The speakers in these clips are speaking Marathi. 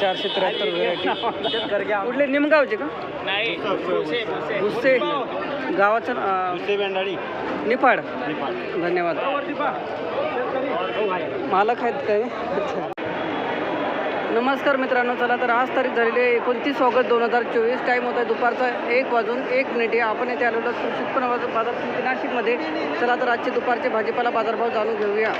चारशे त्र्याहत्तर व्हेरायटी कुठले? निमगावचे का? नाही गुस्से गावाचं अं, निफाड. धन्यवाद. मालक आहेत काय? नमस्कार मित्रांनो चला तर आज तारीख झालेली आहे एकोणतीस ऑगस्ट दोन हजार चोवीस. टाईम होता आहे दुपारचा एक वाजून एक मिनिट. आहे आपण येथे आलेलो कृषी उत्पन्न बाजार बाजार समिती नाशिकमध्ये. चला तर आजचे दुपारचे भाजीपाला बाजारभाव जाणून घेऊया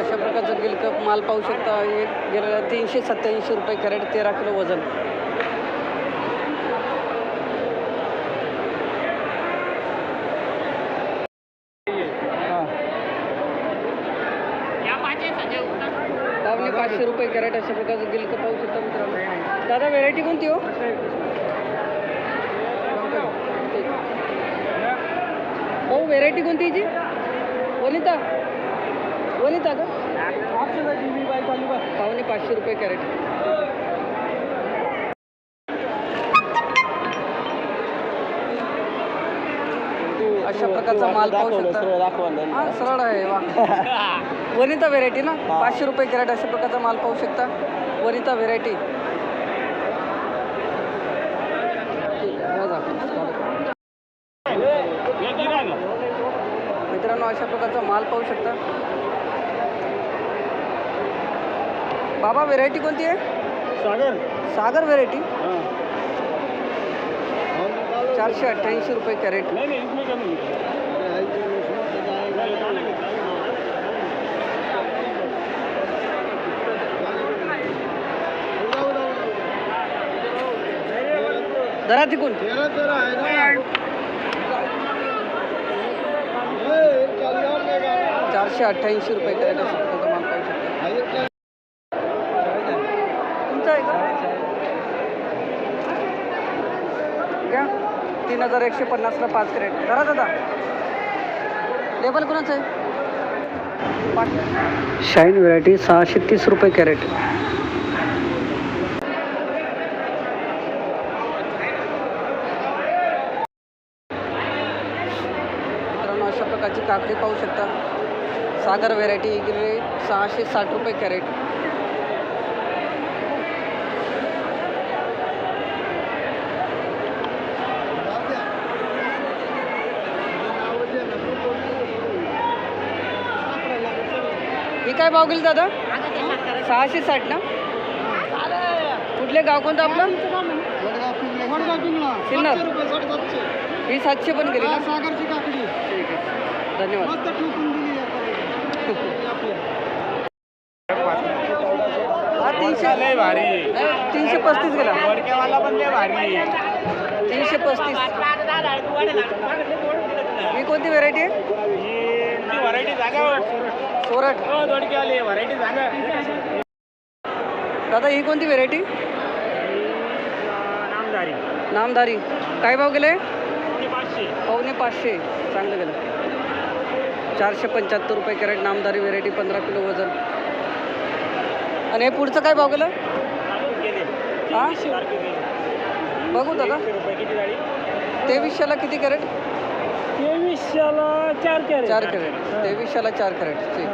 अशा प्रकारचं गिलकप माल पाहू शकता एक गेलेला तीनशे सत्याऐंशी रुपये कॅरेट तेरा किलो वजन. पावणे पाचशे रुपये कॅरेट अशा प्रकारचं गिलक पाहू शकता मित्रांनो. दादा व्हेरायटी कोणती हो? हो भाऊ व्हेरायटी कोणती जी वनिता? वनिता का पावणे पाचशे रुपये कॅरेट. अशा प्रकारचा माल पाहू शकता. सरळ आहे वा. वनिता व्हेरायटी ना? पाचशे रुपये कॅरेट अशा प्रकारचा माल पाहू शकता. वनिता व्हेरायटी मित्रांनो अशा प्रकारचा माल पाहू शकता. बाबा वेरायटी कोणती आहे? सागर. सागर व्हेरायटी चारशे अठ्ठ्याऐंशी रुपये कॅरेट नहीं नहीं इसमें कमी दरा तिकून. चारशे अठ्ठ्याऐंशी रुपये कॅरेट तीन हजार एकशे पन्नासला पाच कॅरेट. धरा दादा. लेबल कोणाचं आहे? शाईन व्हेरायटी सहाशे तीस रुपये कॅरेट. मित्रांनो अशा प्रकारची काकडी पाहू शकता. सागर व्हेरायटी गेले सहाशे साठ रुपये कॅरेट. ही काय भाव गेली दादा? सहाशे साठ ना? कुठले गाव कोणतं आपलं? सिन्नर. ही सातशे पण गेली ना? सागरची काकडी ठीक आहे धन्यवाद. मस्त ठोकून दिली हा तीनशे लय भारी. नाही, तीनशे पस्तीस गेला. तीनशे पस्तीस. ही कोणती व्हेरायटी आहे? व्हरायटी जागा सोरट. हो दोडकेवाली व्हरायटी जागा दादा ही कोणती व्हेरायटी? नामदारी. नामदारी. काय भाव गेले? ती पाचशे. पावणे पाचशे. चांगलं गेलं. चारशे पंच्याहत्तर रुपये कॅरेट नामदारी व्हेरायटी पंधरा किलो वजन. आणि हे पुढचं काय भाव गेलं? गेले. हा? सारखे गेले. बघू दादा. रुपये किती गाडी तेवीसशेला किती कॅरेट? तेवीसशेला चार कॅरेट. चार कॅरेट. तेवीसशेला चार कॅरेट. ठीक.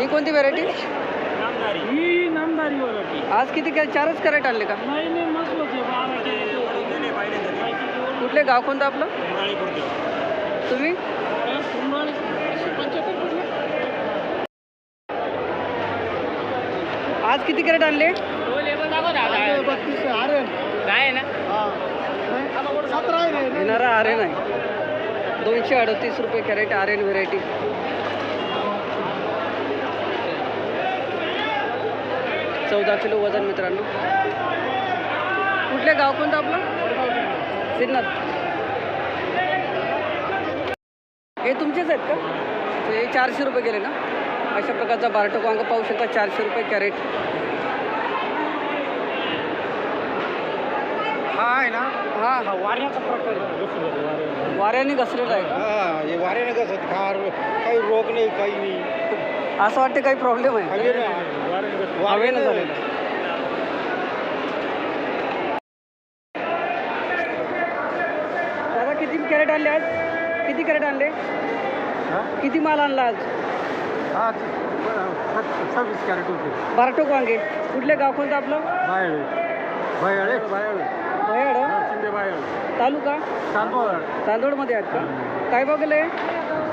ही कोणती व्हेरायटी नामदारी. ही नामदारी आज किती कॅरेट चारच कॅरेट आणले का? नाही नाही मस्त होते. बारा कॅरेट कुठले गाव कोणतं आपलं? तुम्ही? आज किती कॅरेट आणले? काय ना? सतरा आहे येणारा आर्यन आहे दोनशे अडतीस रुपये कॅरेट आर्यन व्हेरायटी. चौदा किलो वजन मित्रांनो. कुठले गाव कोणतं आपलं? सिन्नर. हे तुमचेच आहेत का? हे चारशे रुपये गेले ना? अशा प्रकारचा बारटो वांग पाहू शकता चारशे रुपये कॅरेट. हा आहे ना? हा. हा वाऱ्याचा प्रकार आहे. वाऱ्याने घसलेला आहे हा हे वाऱ्याने कसं खार काही रोग नाही काही नाही. असं वाटतं काही प्रॉब्लेम आहे. हवेनं हवेनं झालेलं दादा किती कॅरेट आणले आज? किती कॅरेट आणले? किती माल आणला आज? हा सव्वीस कॅरेट होते. बारटोक वांगे. कुठले गाव कोणतं आपलं? बायळे. बायळे? बायळे. शिंदे बायळे तालुका? चांदोळ चांदोडमध्ये आहेत का? काय भाव गेले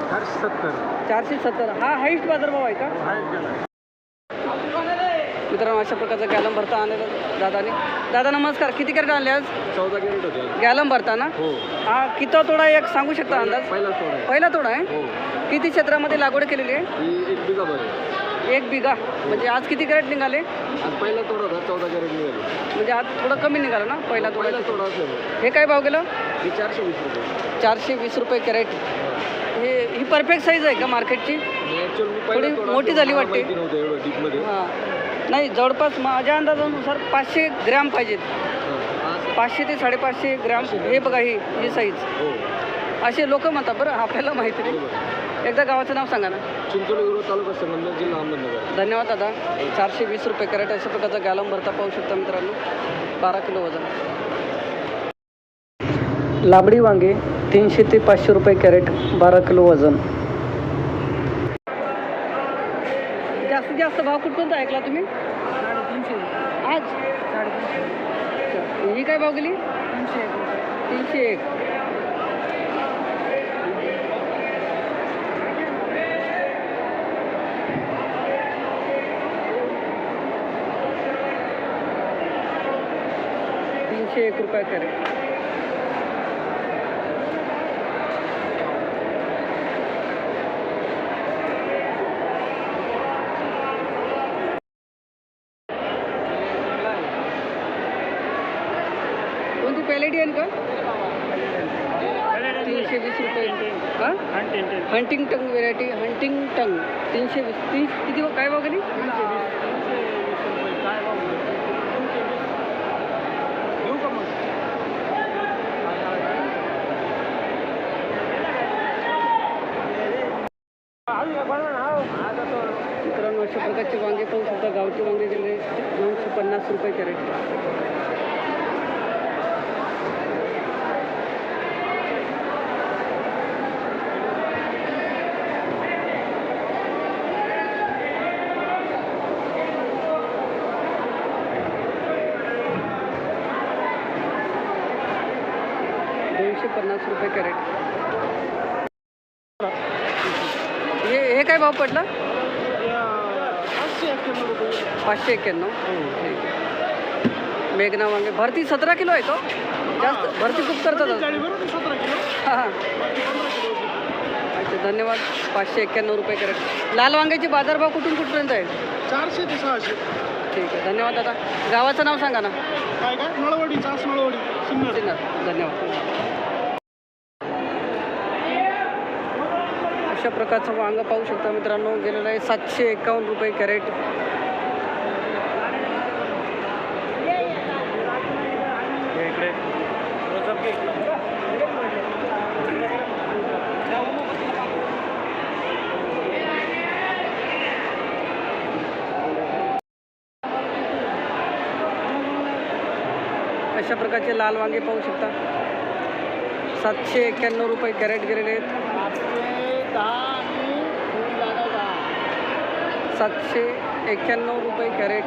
चारशे सत्तर. चारशे सत्तर. हा हाईस्ट बाजारभाव आहे का? आहेत गेला. मित्रांनो अशा प्रकारचा गॅलम भरता आणलेला दादाने. दादा नमस्कार. किती कॅरेट आणले आज? चौदा कॅरेट होते. गॅलम भरता ना? हो. हा किती तोडा एक सांगू शकता अंदाज? पहिला तोडा आहे. पहिला तोडा आहे? हो. किती क्षेत्रामध्ये लागवड केलेली आहे? ही एक बिघा बरं एक बिघा. म्हणजे आज किती कॅरेट निघाले? आज पहिला तोडा होता चौदा कॅरेट निघाली. म्हणजे आज थोडं कमी निघालं ना पहिला तोडा? पहिला तोडा असल्यामुळे. हे काय भाव गेलं? ही चारशे वीस रुपये. चारशे वीस रुपये कॅरेट हे ही परफेक्ट साईज आहे का मार्केटची ॲक्च्युअल मी थोडी तोडा मोठी झाली मला वाटते. माहिती नव्हतं एवढं डीपमध्ये हां. नाही जवळपास माझ्या अंदाजानुसार पाचशे ग्रॅम पाहिजेत. हां पाचशे ते साडेपाचशे ग्रॅम हे बघा ही ही साईज हो. असे लोक म्हणतात बरं आपल्याला माहिती नाही. बरोबर. एकदा गावाचं नाव सांगा ना. चिंचोली गुरु तालुका संगमनेर जिल्हा अहमदनगर. धन्यवाद दादा. चारशे वीस रुपये कॅरेट अशा प्रकारचा गॅलम भरता पाहू शकता मित्रांनो. बारा किलो वजन. लांबडी वांगे तीनशे ते पाचशे रुपये कॅरेट बारा किलो वजन. जास्तीत जास्त भाव कुठपर्यंत ऐकला तुम्ही? आज. ही काय भाव गेली? तीनशे एक. तीनशे एक रुपये कॅरेट कोणती पॅलेटी आहे का तीनशे वीस रुपये. हां? Hunting tongue variety hunting tongue तीनशे वीस. तीस किती काय भाव गेली मित्रांनो अशा वांगे पाहू शकता गावचे वांगे गेले. दोनशे पन्नास रुपये कॅरेट. दोनशे पन्नास रुपये कॅरेट. हे हे काय भाव पडला? पाचशे एक्क्याण्णव. ठीक. आहे. मेघना वांगे. भरती सतरा किलो आहे का जास्त भरती खूप करतात. हा हा. अच्छा धन्यवाद. पाचशे एक्क्याण्णव रुपये कॅरेट लाल वांग्याचे बाजारभाव कुठून कुठपर्यंत आहे चारशे ते सहाशे. ठीक आहे धन्यवाद दादा. गावाचं नाव सांगा ना. काय काय? नळवडी चास नळवडी सिन्नर. सिन्नर. धन्यवाद. अशा प्रकारचं वांगा पाहू शकता मित्रांनो. गेलेलं आहे सातशे एकावन्न रुपये कॅरेट. अशा प्रकारचे लाल वांगे पाहू शकता. सातशे एक्क्याण्णव रुपये कॅरेट गेलेले आहेत. सातशे एक्क्याण्णव रुपये कॅरेट.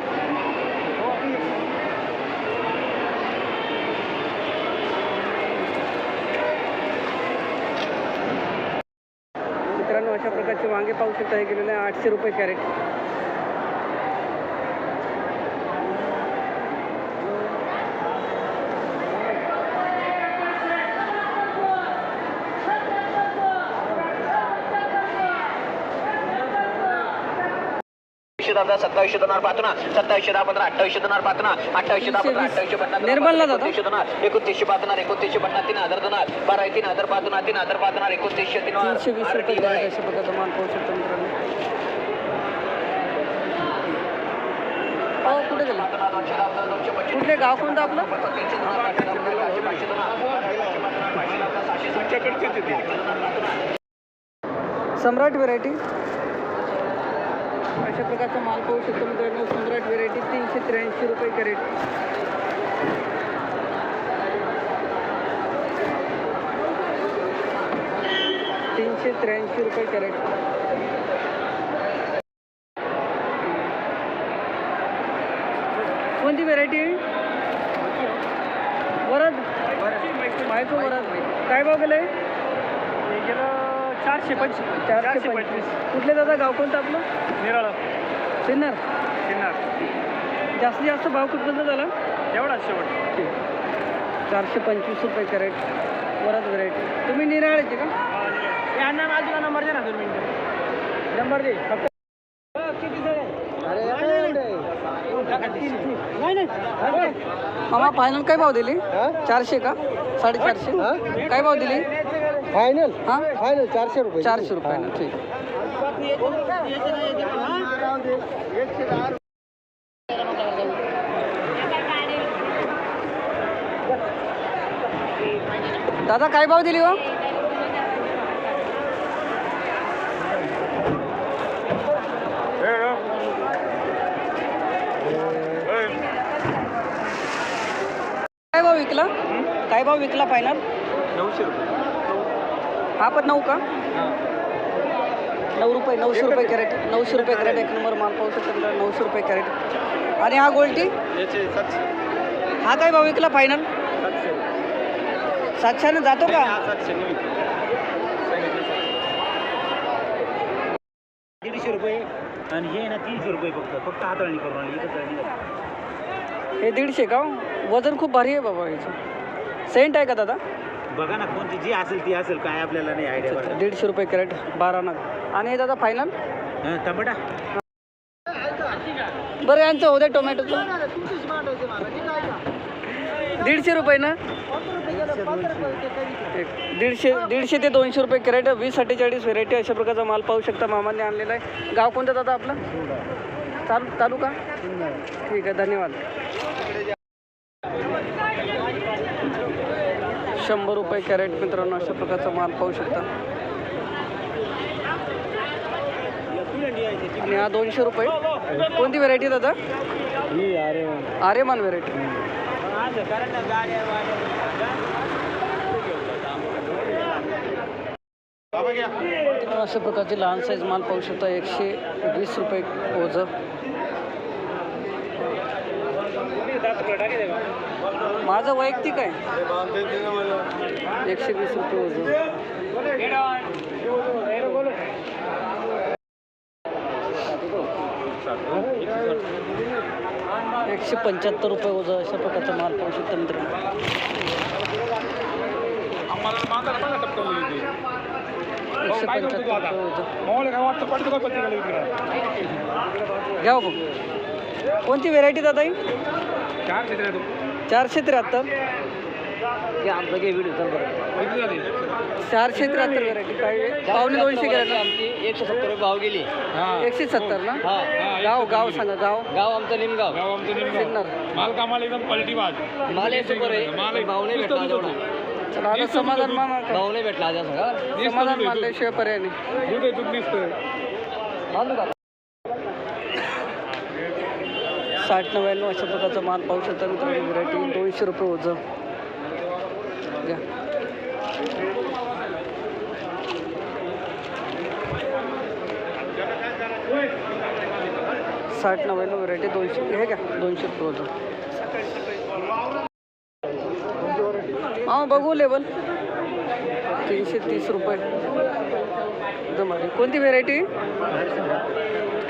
मित्रांनो अशा प्रकारचे वांगे पाहू शकता हे गेलेले आठशे रुपये कॅरेट. दहा सत्तावीसशे दोनार पाचना सत्तावीसशे दहा पंधरा अठ्ठावीसशे दोनार पाचना अठ्ठावीसशे दहा पंधरा अठ्ठावीसशे पन्नास निर्मलला दादा? एकोणतीसशे पाचणार एकोणतीसशे पन्नास तीन हजार दोनार बारा तीन हजार पाचना तीन हजार पाचणार एकोणतीसशे तीन कुठे गेला? कुठले गाव कोणतं आपलं? सम्राट व्हेरायटी? अशा प्रकारचा माल पाहू शकतो मित्रांनो. सम्राट व्हेरायटी तीनशे त्र्याऐंशी रुपये कॅरेट. तीनशे त्र्याऐंशी रुपये कॅरेट. कोणती व्हेरायटी वरद. मायको वरद. काय भाव केलंय आहे चारशे पंचवीस. चारशे पंचवीस. कुठले दादा? गाव कोणतं आपलं? निराळा. सिन्नर किन्नार जास्तीत जास्त भाव कुठपर्यंत झाला? एवढा शेवट. चारशे पंचवीस रुपये कॅरेट. वरद व्हेरायटी तुम्ही निराळ्याचे का? यांना माझा नंबर दे ना दोन मिनिटं नंबर दे. फक्त मामा फायनल काय भाव दिली? चारशे का? साडेचारशे? काय भाव दिली? फायनल हां फायनल चारशे रुपये. चारशे रुपये ना ठीक. दादा काय भाव दिली हो? काय भाव विकला? काय भाव विकला फायनल नऊशे रुपये. हा पण नऊ का? नऊ रुपये नऊशे रुपये कॅरेट नऊशे रुपये कॅरेट एक नंबर माल पाहू शकतो मित्रांनो, नऊशे रुपये कॅरेट. आणि हा गोल्टी हा काय भाव विकला फायनल सातशे. सातशेने जातो का? सातशे दीडशे रुपये. आणि हे ना तीनशे रुपये फक्त फक्त हाताळणी करून आली. हे दीडशे का? वजन खूप भारी आहे बाबा याचं. सेंट आहे का दादा? बघा ना कोणती जी असेल ती असेल काय आपल्याला नाही आयडिया दीडशे रुपये कॅरेट बारा नग. आणि हे दादा फायनल हं, टमाटा. बरं यांचं होऊ दे टोमॅटोचं दीडशे रुपये ना? दीडशे दीडशे ते दोनशे रुपये कॅरेट वीस अठ्ठेचाळीस व्हेरायटी अशा प्रकारचा माल पाहू शकता मामाने आणलेला आहे. गाव कोणतं दादा आपलं? तालु तालुका? ठीक आहे धन्यवाद. शंभर रुपये कॅरेट मित्रांनो अशा प्रकारचा माल पाहू शकता. आणि हा दोनशे रुपये. कोणती व्हेरायटी दादा? अरे आर्यमान व्हेरायटी अशा प्रकारचे लहान साईज माल पाहू शकता. एकशे वीस रुपये ओझं. माझं वैयक्तिक आहे. एकशे वीस रुपये एकशे पंच्याहत्तर रुपये ओझं अशा प्रकारचा माल पाहू शकता मित्रांनो. घ्या हो कोणती व्हेरायटी दादा ही? चारशे त्र्याहत्तर. चारशे त्र्याहत्तर व्हेरायटी काय पावणे दोनशे घ्या आमची एकशे सत्तर रुपये भाव गेली. एकशे सत्तर ना? हा. गाव गाव सांगा गाव गाव आमचं निमगाव. सिन्नर. माल कामाला एकदम क्वालिटी बाज माल एक सुपर आहे. भाव नाही भेटला आज एवढा चला आता समाधान का? भाव नाही भेटला आज या सगळा समाधान मानल्याशिवाय पर्याय नाही. दूध दूध बांधू का साठ नव्याण्णव अशा प्रकारचा माल पाहू शकता मित्रांनो व्हरायटी. दोनशे रुपये ओझं. साठ नव्याण्णव व्हरायटी दोनशे. हे का दोनशे रुपये ओझं. हां बघू लेबल. तीनशे तीस रुपये. जमा. कोणती व्हेरायटी?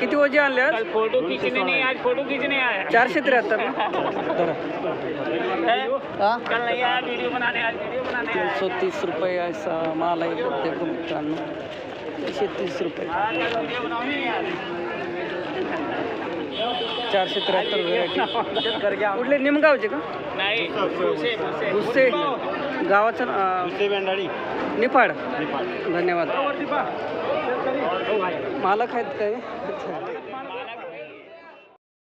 किती ओझे आणले आज? फोटो खींचने नहीं आज फोटो खींचने आया चारशे त्र्याहत्तर ना? धरा. हा? कल नहीं आया वीडियो बनाने आज वीडियो बनाने तीन सौ तीस रुपये ऐसा माल आहे देखो मित्रांनो. तीनशे तीस रुपये. चारशे त्र्याहत्तर व्हेरायटी कुठले निमगावचे का? नहीं भूसे भूसे. भुस्से गावाचं अं, निफाड. धन्यवाद. मालक आहेत काय?